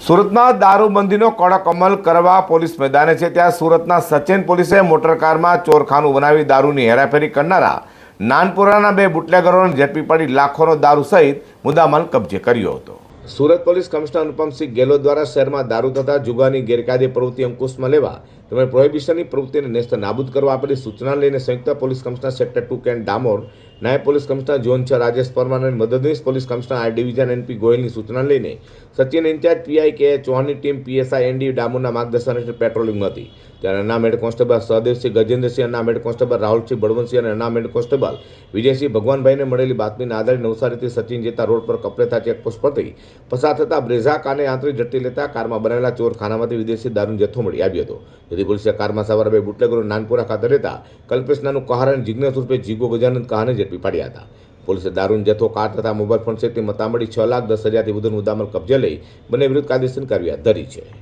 સુરતમાં દારૂબંધીનો કડક અમલ કરવા પોલીસ મેદાને છે ત્યાં સુરતના સચિન પોલીસે મોટરકારમાં ચોરખાનું બનાવી દારૂની હેરાફેરી કરનારા નાનપુરાના બે બુટલેગરોને ઝડપી પડી લાખોનો દારૂ સહિત મુદ્દામાલ કબજે કર્યો હતો. સુરત પોલીસ કમિશનર અનુપમસિંહ ગેહલોત દ્વારા શહેરમાં દારૂ તથા જુગાની ગેરકાયદે પ્રવૃત્તિ અંકુશમાં લેવા તેમજ પ્રોહિબિશનની પ્રવૃત્તિને નેસ્ત નાબૂદ કરવા આપેલી સૂચના લઈને સંયુક્ત police commissioner sector two K N Damor, નાયબ પોલીસ કમિશનર ઝોન છ રાજેશ પરમાર અને મદદનીશ police commissioner R division NP ગોયલની સૂચના લઈને સચિન ઇન્ચાર્જ પીઆઈ કે ચૌહાણની ટીમ પીએસઆઈ એનડી ડામોરના માર્ગદર્શન હેઠળ પેટ્રોલિંગ હતી. ત્યારે unarmed constable Sahdevsinh Gajendrasinh unarmed constable Rahulsinh Balvantsinh અને અનામેડ કોન્સ્ટેબલ વિજયસિંહ ભગવાનભાઈને મળેલી બાતમીના આધારે નવસારીથી સચિન જેતા રોડ પર કપલેથા ચેકપોસ્ટ પરથી પસાર થતા બ્રેઝા કાને આંતરી ઝડપી લેતા કારમાં બનેલા ચોરખાનામાંથી વિદેશી દારૂનો જથ્થો મળી આવ્યો હતો. જેથી પોલીસે કારમાં સવાર બે બુટલેગરો નાનપુરા ખાતે રહેતા કલ્પેશ નાનું કહાર જિજ્ઞેશ ઉર્ફે જીગો ગજાનંદ કહાને ઝડપી પાડ્યા હતા. પોલીસે દારૂનો જથ્થો કાર તથા મોબાઈલ ફોન સહિતની મતામડી છ લાખ દસ હજારથી વધુનું મુદ્દામાલ કબજે લઈ બંને વિરુદ્ધ કાયદેસરની કાર્યવાહી હાથ ધરી છે.